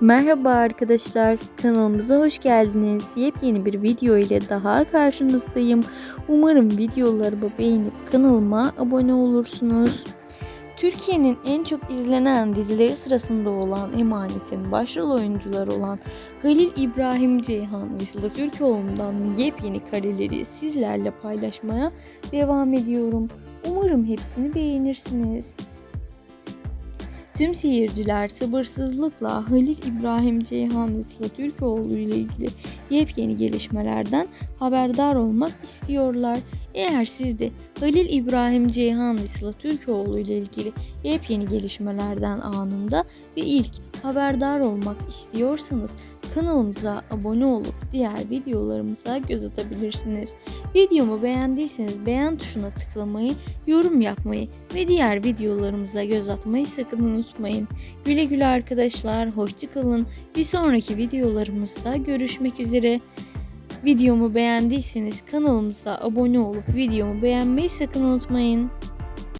Merhaba arkadaşlar, kanalımıza hoş geldiniz. Yepyeni bir video ile daha karşınızdayım. Umarım videolarımı beğenip kanalıma abone olursunuz. Türkiye'nin en çok izlenen dizileri sırasında olan Emanet'in başrol oyuncuları olan Halil İbrahim Ceyhan ve Sıla Türkoğlu'ndan yepyeni kareleri sizlerle paylaşmaya devam ediyorum. Umarım hepsini beğenirsiniz. Tüm seyirciler sabırsızlıkla Halil İbrahim Ceyhan ve Sıla Türkoğlu ile ilgili yepyeni gelişmelerden haberdar olmak istiyorlar. Eğer siz de Halil İbrahim Ceyhan ve Sıla Türkoğlu ile ilgili yepyeni gelişmelerden anında ve ilk haberdar olmak istiyorsanız kanalımıza abone olup diğer videolarımıza göz atabilirsiniz. Videomu beğendiyseniz beğen tuşuna tıklamayı, yorum yapmayı ve diğer videolarımıza göz atmayı sakın unutmayın. Güle güle arkadaşlar, hoşçakalın. Bir sonraki videolarımızda görüşmek üzere. Videomu beğendiyseniz kanalımıza abone olup videomu beğenmeyi sakın unutmayın.